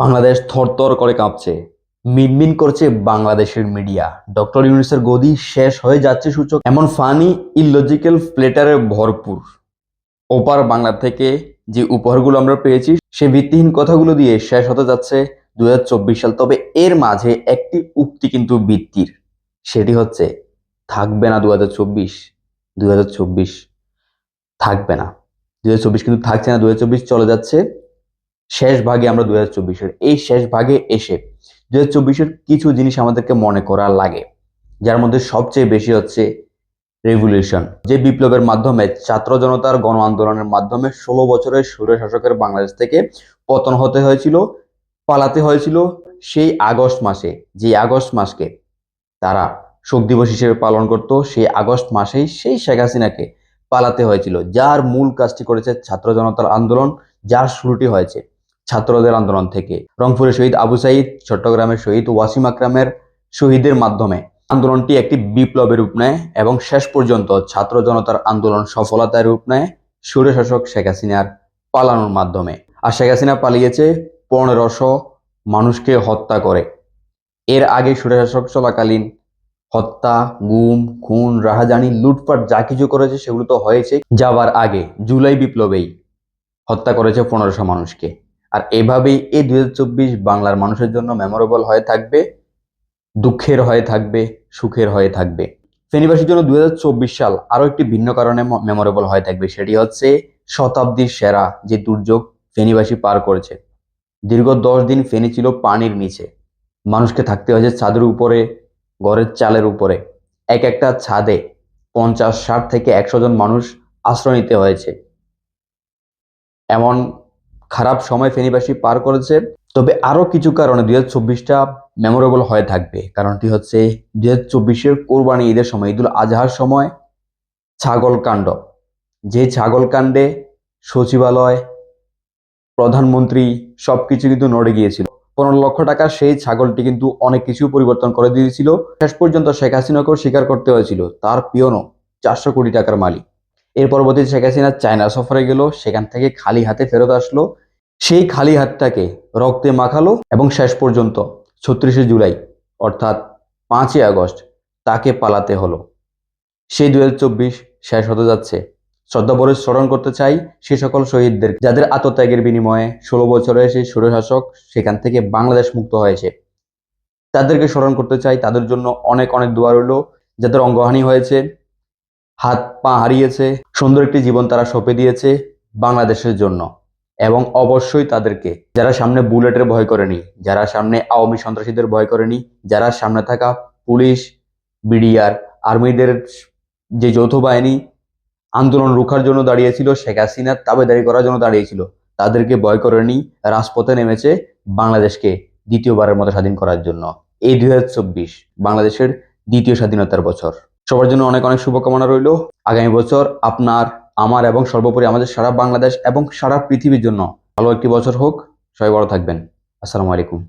বাংলাদেশ থরথর করে কাঁপছে। মিনমিন করছে বাংলাদেশের মিডিয়া। ডক্টর ইউনুসের গদি শেষ হয়ে যাচ্ছে সূচক, এমন ফানি ইলজিক্যাল প্লেটারে ভরপুর। ওপার বাংলা থেকে যে উপহারগুলো আমরা পেয়েছি, সে ভিত্তিহীন কথাগুলো দিয়ে শেষ হতে যাচ্ছে দুই হাজার চব্বিশ সাল। তবে এর মাঝে একটি উক্তি কিন্তু বৃত্তির। সেটি হচ্ছে, থাকবে না দু হাজার চব্বিশ হাজার চব্বিশ থাকবে না। দু হাজার চব্বিশ কিন্তু থাকছে না দু চব্বিশ চলে যাচ্ছে। শেষ ভাগে আমরা দু হাজার চব্বিশের, এই শেষ ভাগে এসে দু হাজার চব্বিশের কিছু জিনিস আমাদেরকে মনে করা লাগে, যার মধ্যে সবচেয়ে বেশি হচ্ছে রেভলিউশন যে বিপ্লবের মাধ্যমে ছাত্র জনতার গণ আন্দোলনের মাধ্যমে ষোলো বছরের স্বৈর শাসকের বাংলাদেশ থেকে পতন হতে হয়েছিল, পালাতে হয়েছিল সেই আগস্ট মাসে যে আগস্ট মাসকে তারা শোক দিবস হিসেবে পালন করত, সেই আগস্ট মাসেই সেই শেখ হাসিনাকে পালাতে হয়েছিল, যার মূল কাজটি করেছে ছাত্র জনতার আন্দোলন, যার শুরুটি হয়েছে। ছাত্রদের আন্দোলন থেকে। রংপুরের শহীদ আবু সাইদ, চট্টগ্রামের শহীদ ওয়াসিম আকরামের শহীদের মাধ্যমে আন্দোলনটি একটি বিপ্লবের রূপ নেয় এবং শেষ পর্যন্ত ছাত্র জনতার আন্দোলন সফলতার রূপ নেয় সুরশাসক শেখ হাসিনার পালানোর মাধ্যমে। আর শেখ হাসিনা পালিয়েছে পনেরোশো মানুষকে হত্যা করে। এর আগে সুরশাসক চলাকালীন হত্যা, গুম, খুন, রাহাজানি, লুটপাট যা কিছু করেছে সেগুলো তো হয়েছে। যাবার আগে জুলাই বিপ্লবেই হত্যা করেছে পনেরোশো মানুষকে। আর এভাবেই এই দুই হাজার চব্বিশ বাংলার মানুষের জন্য মেমোরেবল হয়ে থাকবে, দুঃখের হয়ে থাকবে, সুখের হয়ে থাকবে। ফেনীবাসীর জন্য দু হাজার চব্বিশ সাল আরও একটি ভিন্ন কারণে মেমোরেবল হয়ে থাকবে, সেটি হচ্ছে শতাব্দীর সেরা যে দুর্যোগ ফেনীবাসী পার করেছে। দীর্ঘ দশ দিন ফেনী ছিল পানির নিচে। মানুষকে থাকতে হয়েছে ছাদের উপরে, ঘরের চালের উপরে। এক একটা ছাদে পঞ্চাশ, ষাট থেকে একশো জন মানুষ আশ্রয় নিতে হয়েছে। এমন খারাপ সময় ফেনীবাসী পার করেছে। তবে আরও কিছু কারণে দুই হাজার চব্বিশটা মেমোরেবল হয়ে থাকবে। কারণটি হচ্ছে দুই হাজার চব্বিশের কোরবানি ঈদের সময়, ঈদুল আজহার সময় ছাগল কাণ্ড। যে ছাগল কাণ্ডে সচিবালয়, প্রধানমন্ত্রী সব কিছু কিন্তু নড়ে গিয়েছিল। পনেরো লক্ষ টাকা সেই ছাগলটি কিন্তু অনেক কিছু পরিবর্তন করে দিয়েছিল। শেষ পর্যন্ত শেখ হাসিনাকেও স্বীকার করতে হয়েছিল, তার পিয়নও চারশো কোটি টাকার মালিক। এর পরবর্তী শেখ হাসিনা চায়না সফরে গেল, সেখান থেকে খালি হাতে ফেরত আসলো। সেই খালি হাতটাকে রক্তে মাখালো এবং শেষ পর্যন্ত ছত্রিশে জুলাই, অর্থাৎ পাঁচই আগস্ট, তাকে পালাতে হলো। সেই দুই হাজার চব্বিশ শেষ হতে যাচ্ছে। শ্রদ্ধাভরে স্মরণ করতে চাই সে সকল শহীদদের, যাদের আত্মত্যাগের বিনিময়ে ষোলো বছরে সেই সুরশাসক সেখান থেকে বাংলাদেশ মুক্ত হয়েছে। তাদেরকে স্মরণ করতে চাই। তাদের জন্য অনেক অনেক দোয়া রইল, যাদের অঙ্গহানি হয়েছে। হাত পা হারিয়েছে, সুন্দর একটি জীবন তারা সঁপে দিয়েছে বাংলাদেশের জন্য। এবং অবশ্যই তাদেরকে, যারা সামনে বুলেটের ভয় করেনি, যারা সামনে আওয়ামী সন্ত্রাসীদের ভয় করেনি, যারা সামনে থাকা পুলিশ, বিডিআর, আর্মিদের যে যৌথ বাহিনী আন্দোলন রুখার জন্য দাঁড়িয়েছিল, শেখ হাসিনার তাবেদারি করার জন্য দাঁড়িয়েছিল, তাদেরকে ভয় করেনি, রাজপথে নেমেছে বাংলাদেশকে দ্বিতীয়বারের মতো স্বাধীন করার জন্য। এই দুই হাজার চব্বিশ, বাংলাদেশের দ্বিতীয় স্বাধীনতার বছর। সবার জন্য অনেক অনেক শুভকামনা রইল। আগামী বছর আপনার, আমার এবং সর্বোপরি আমাদের সারা বাংলাদেশ এবং সারা পৃথিবীর জন্য ভালো একটি বছর হোক। সবাই বড় থাকবেন। আসসালামু আলাইকুম।